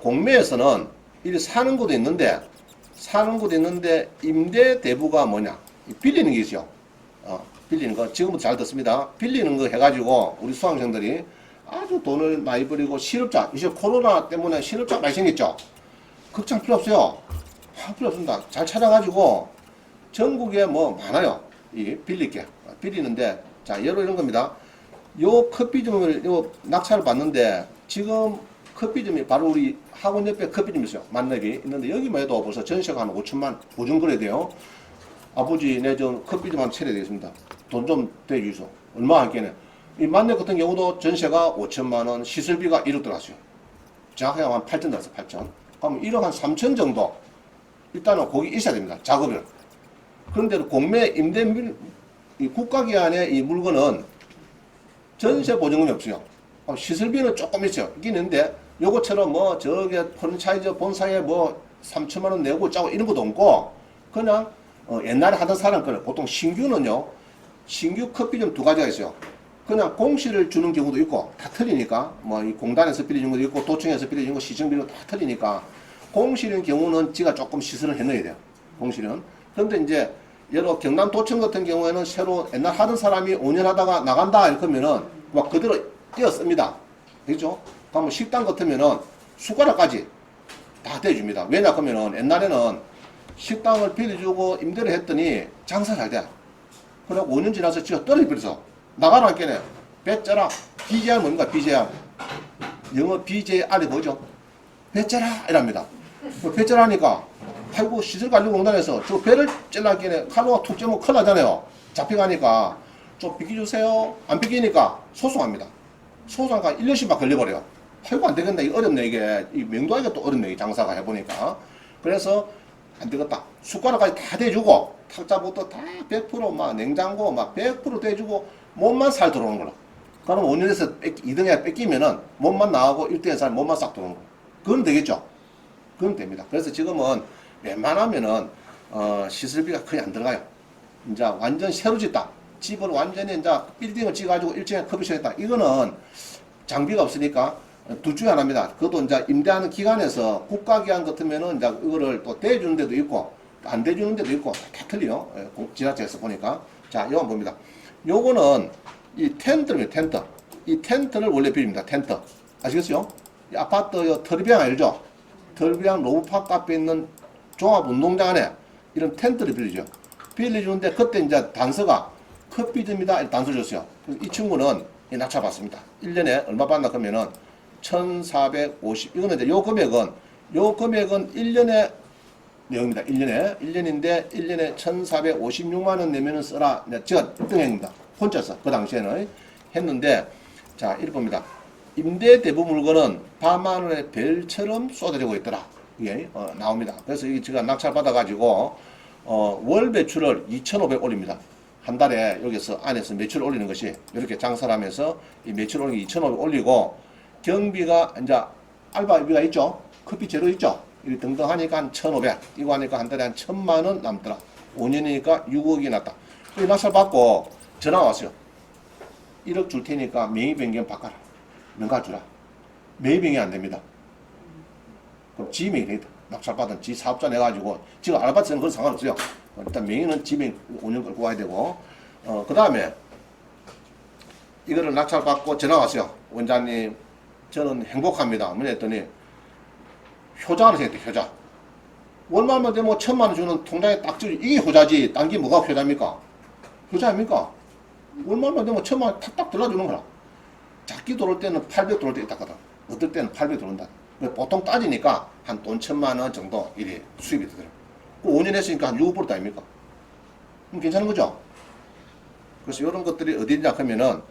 공매에서는 이 사는 곳도 있는데 사는 곳도 있는데 임대 대부가 뭐냐? 이 빌리는 게 있죠. 어, 빌리는 거 지금부터 잘 듣습니다. 빌리는 거 해가지고 우리 수강생들이 아주 돈을 많이 버리고 실업자 이제 코로나 때문에 실업자 많이 생겼죠. 걱정 필요 없어요. 할 필요 없습니다. 잘 찾아가지고 전국에 뭐 많아요. 이 빌릴 게 빌리는데 자 예로 이런 겁니다. 요 커피점을 요 낙찰을 받는데 지금 커피점이 바로 우리 학원 옆에 커피점이 있어요. 만렙이 있는데 여기만 해도 벌써 전세가 한 5천만 보증 그래야 돼요. 아버지 내 좀 커피점 한번 차려야 되겠습니다. 돈 좀 대주소. 얼마 할게네. 이 만렙 같은 경우도 전세가 5천만 원, 시설비가 1억 들어갔어요. 정확하게 한 8천 들어갔어요. 8천. 그러면 1억 한 3천 정도 일단은 거기 있어야 됩니다. 작업을. 그런데 공매 임대 밀, 이 국가기관의 이 물건은 전세 보증금이 없어요. 어, 시설비는 조금 있어요. 있는데 요거처럼 뭐 저게 펀차이저 본사에 뭐 3천만 원 내고 짜고 이런 것도 없고 그냥 어, 옛날에 하던 사람 거는 보통 신규는요 신규 커피점 두 가지가 있어요. 그냥 공시를 주는 경우도 있고 다 틀리니까 뭐 이 공단에서 빌려준 것도 있고 도청에서 빌려준 거 빌려 다 틀리니까 공시는 경우는 지가 조금 시설을 해놓아야 돼요. 공시는 그런데 이제 예로 경남 도청 같은 경우에는 새로 옛날 하던 사람이 5년 하다가 나간다 이렇게 하면은 막 그대로 띄었습니다. 그죠? 그러면 식당 같으면은 숟가락까지 다 대줍니다. 왜냐 그러면은 옛날에는 식당을 빌려주고 임대를 했더니 장사 잘 돼. 그리고 5년 지나서 지가 떨어져버려서 나가라 할게네. 배짜라. BJR 뭡니까? BJR. 영어 BJR이 뭐죠? 배짜라 이랍니다. 그 배짜라 하니까 아이고 시설관리공단에서 저 배를 찔라기에 칼로가 툭 찌면 큰일 나잖아요. 잡혀가니까 좀 비켜주세요. 안 비키니까 소송합니다. 소송하니까 1년씩 막 걸려버려요. 아이고 안 되겠네. 이거 어렵네 이게. 이 명도하기가 또 어렵네. 이 장사가 해보니까. 그래서 안 되겠다. 숟가락까지 다 대주고 탁자부터 다 100%막 냉장고 막 100% 대주고 몸만 살 들어오는 거라. 그럼 5년에서 2등에 뺏기면은 몸만 나가고 1등에 살 몸만 싹 들어오는 거. 그건 되겠죠. 그건 됩니다. 그래서 지금은 웬만하면은 어, 시설비가 거의 안 들어가요. 이제 완전 새로 짓다. 집을 완전히 이제 빌딩을 지어가지고 1층에 커피숍 했다. 이거는 장비가 없으니까 둘 중에 하나입니다. 그것도 이제 임대하는 기관에서 국가기관 같으면은 이제 이거를 또 대주는 데도 있고 안 대주는 데도 있고 다 틀려. 예, 공- 지자체에서 보니까. 자, 한번 봅니다. 요거는 이 텐트입니다. 텐트. 이 텐트를 원래 빌립니다. 텐트. 아시겠어요? 이 아파트 요 터리병 알죠? 터리병 로브팍 앞에 있는 종합운동장 안에 이런 텐트를 빌리죠. 빌려주는데 그때 이제 단서가 이렇게 단서 줬어요. 이 친구는 이 낙찰 받습니다. 1년에 얼마 받나 그러면은 1450 이거는 이제 요 금액은 요 금액은 1년에 내용입니다. 1년에 1년인데 1년에 1,456만 원 내면은 써라. 네, 제가 1등행입니다. 혼자서 그 당시에는 했는데 자 이렇게 봅니다. 임대 대부 물건은 밤만 원의 별처럼 쏟아지고 있더라. 이게 어, 나옵니다. 그래서 이게 제가 낙찰 받아가지고 어, 월 매출을 2,500 올립니다. 한 달에 여기서 안에서 매출 올리는 것이 이렇게 장사를 하면서 이 매출 올리기 2,500 올리고 경비가 이제 알바비가 있죠. 커피 재료 있죠. 이 등등 하니까 한 1,500. 이거 하니까 한 달에 한 1,000만 원 남더라. 5년이니까 6억이 났다. 이 낙찰 받고 전화 왔어요. 1억 줄 테니까 명의 변경 바꿔라. 명가 주라. 매입 변경이 안 됩니다. 그럼 지명이 되겠다. 낙찰 받은 지 사업자 내가지고 지금 알바트는 그건 상관없어요. 어, 일단 명의는 지명 5년 끌고 와야 되고 어, 그 다음에 이거를 낙찰 받고 전화 왔어요. 원장님 저는 행복합니다. 뭐냐 했더니 효자 하나 생겼대 효자. 월말만 되면 천만 원 주는 통장에 딱 찍어 이게 효자지. 딴 게 뭐가 효자입니까? 효자 아닙니까? 월말만 되면 천만 원 탁탁 들어주는 거라. 작게 들어올 때는 800 들어올 때 있다거든. 어떨 때는 800 들어온다. 근데 보통 따지니까 한 돈 천만 원 정도 일이 수입이 되더라. 그 5년 했으니까 한 6% 아닙니까? 그럼 괜찮은 거죠? 그래서 이런 것들이 어디냐 하면은